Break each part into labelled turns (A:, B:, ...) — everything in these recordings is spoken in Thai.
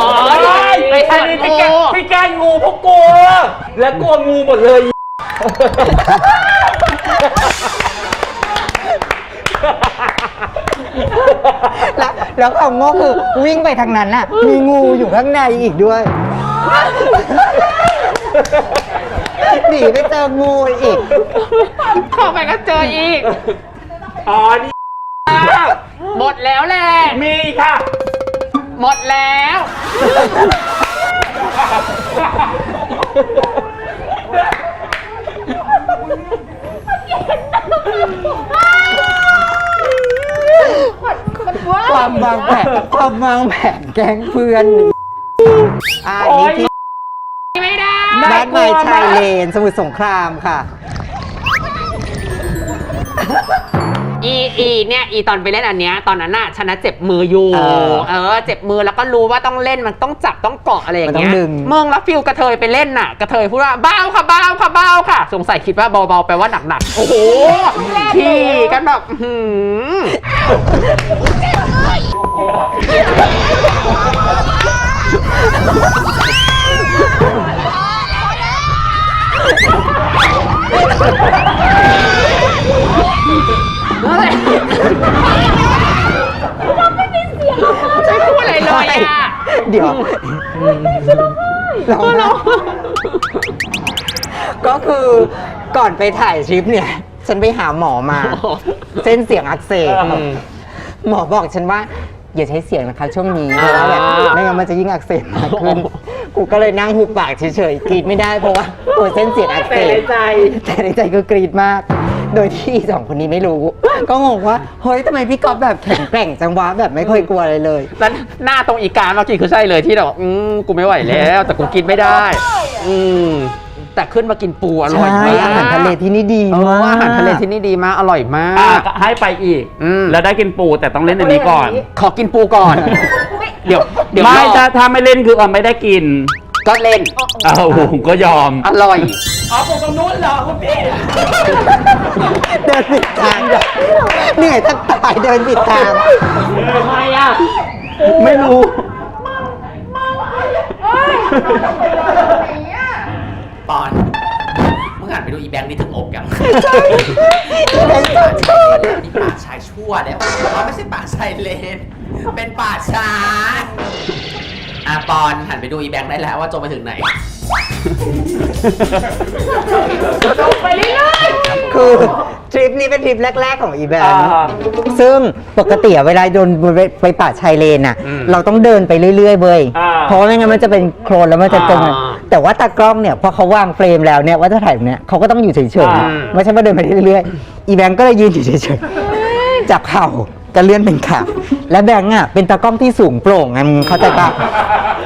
A: อ๋อ
B: ไอ้อันนี้พี่แกพี่แกล้งงูเพราะกลัว และกลัวงูหมดเลย
C: แล้วแล้วความโง่คือวิ่งไปทางนั้นน่ะ มีงูอยู่ข้างในอีกด้วย หนีไปเจองูอีก
A: เข้าไปก็เจออีก
B: อ๋อนี่
A: หมดแล้วแหละ
B: มีค่ะ
A: ห มดแล้ว
C: ความวางแผนความวางแผนแก๊งเพื่อนอ่า
B: โอ๊
C: นี่
B: ย
C: ที่
A: ไม่ได้
C: บ้านไม้ชายเลน สมุทรสงครามค่ะ
A: อีอีเนี่ยอีตอนไปเล่นอันเนี้ยตอนนั้นน่ะชนะเจ็บมืออยู่
C: เออ
A: เออ เจ็บมือแล้วก็รู้ว่าต้องเล่นมันต้องจับต้องเกาะอะไรอย่างเงี้ย
C: มันต้องดึง
A: มึงแล้วฟิลกระเทยไปเล่นน่ะกระเทยพูดว่าเบาค่ะเบาค่ะเบาค่ะ สงสัยคิดว่าเบาๆแปลว่าหนักๆโอ้โหขี่กันแบบอื้ อหือไม่พูดอะไรเลยอะ
C: เดี๋ยวร้องไห้ก็คือก่อนไปถ่ายทริปเนี่ย ฉันไปหาหมอมา เส้นเสียงอักเสบ
B: อืม
C: หมอบอกฉันว่า อย่าใช้เสียงนะคะช่วงนี้เพราะว่าแบบไม่งั้นมันจะยิ่งอักเสบมากขึ้นกูก็เลยนั่งหุบปากเฉยๆกรีดไม่ได้เพราะว่าปวดเส้นเสียงอักเส
B: แต่ใน
C: บ
B: ใจ
C: แต่ในใจก็กรีดมาก โดยที่สองคนนี้ไม่รู้ ก็งงว่าเฮ้ยทำไมพี่ก๊อฟแบบแข็งแกร่งจังวะแบบไม่เคยกลัวอะไรเลย
A: แล้วหน้าตรงอีการเมื่อกี้คือใช่เลยที่แบบอืมกูไม่ไหวแล้ว แต่กูกินไม่ได้ อืมแต่ขึ้นมากินปูอร่อย
C: ใช่
A: มาก
C: อาหารทะเลที่นี่ดี
A: เอ
C: มา
A: อกอาหารทะเลที่นี่ดีมากอร่อยมา
B: อะ
A: ก
B: ก็ให้ไปอีก
A: อืม
B: แล้วได้กินปูแต่ต้องเล่นอันนี้ก่อน
A: ขอกินปูก่อน เดี๋ยวเดี๋ยว
B: ไม่
A: รอ
B: ถ้าถ้าไม่เล่นคือเอาไม่ได้กิน
A: ก็เล่น
B: เอาผมก็ยอม
A: อร่อย
B: อ๋อผมตรงนู้นเหรอคุณพี่
C: เดินผิดทางเหนื่อยแทบตายเดินผิดทาง
B: ทำไมอะไม่รู้
D: ปอนมึงหันไปดูอีแบงค์นี่ถึงอกยัง
C: เป็นสาวชอบ
D: นี่ป่าชายชั่วแล้วอ๋อไม่ใช่ป่าชายเลน เป็นป่าช้า อะปอนหันไปดูอีแบงค์ได้แล้วว่าจมไปถึงไหน
C: คือทริปนี้เป็นทริปแรก ๆ ของอีแบน
B: อ่า
C: ซึ่งปกติอะเวลาโดนไปป่าชายเลนอะ
A: อืม
C: เราต้องเดินไปเรื่อย ๆเว้ย
B: อ่า
C: เพราะไม่งั้นมันจะเป็นโคลนแล้วมันจะจม
A: อ่า
C: แต่ว่าตากล้องเนี่ยพอเขาวางเฟรมแล้วเนี่ยว่าจะถ่ายแบบเนี้ยเขาก็ต้องอยู่เฉย
B: อ่า
C: ๆไม่ใช่ว่าเดินไปเรื่อยๆอีแบงก็เลยยืนอยู่เฉยๆจับเข่า ก็เลื่อนเป็นขาและแบงค์อะเป็นตากล้องที่สูงโปร่งไงมึงเข้าใจปะ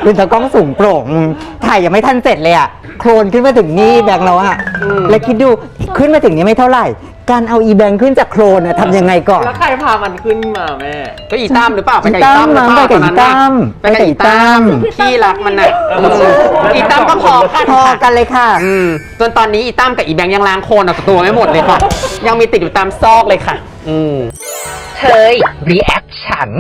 C: เป็นตากล้องสูงโปร่งมึงถ่ายยังไม่ทันเสร็จเลยอะโคลนขึ้นมาถึงนี่แบงค์เราอะแล้วคิดดูขึ้นมาถึงนี้ไม่เท่าไหร่ การเอาอีแบงค์ขึ้นจากโคลนอะทำยังไงก่อน
A: แล้วใครพามันขึ้นมาแม่ ก็อีตั้มหรือเปล่าไปกับ
C: อี
A: อี
C: ตั้
A: ตั้
C: ม
A: มหรือเปล่า
C: ไปกับ
A: ตอนนั้นน่ะ
C: อีตั้ม
A: ไปกับอีตั้ม
C: ไปกับอีตั้ม
A: ขี้รักมันน่ะ
B: เออ
A: อีตั้มก็พอกัน
C: พอกันเลยค่ะ
A: อืมจนตอนนี้อีตั้มกับอีแบงค์ยังล้างโคลนออกจากตัวไม่หมดเลยค่ะ ยังมีติดอยู่ตามซอกเลยค่ะ อืม
C: เธยรีแอคชัน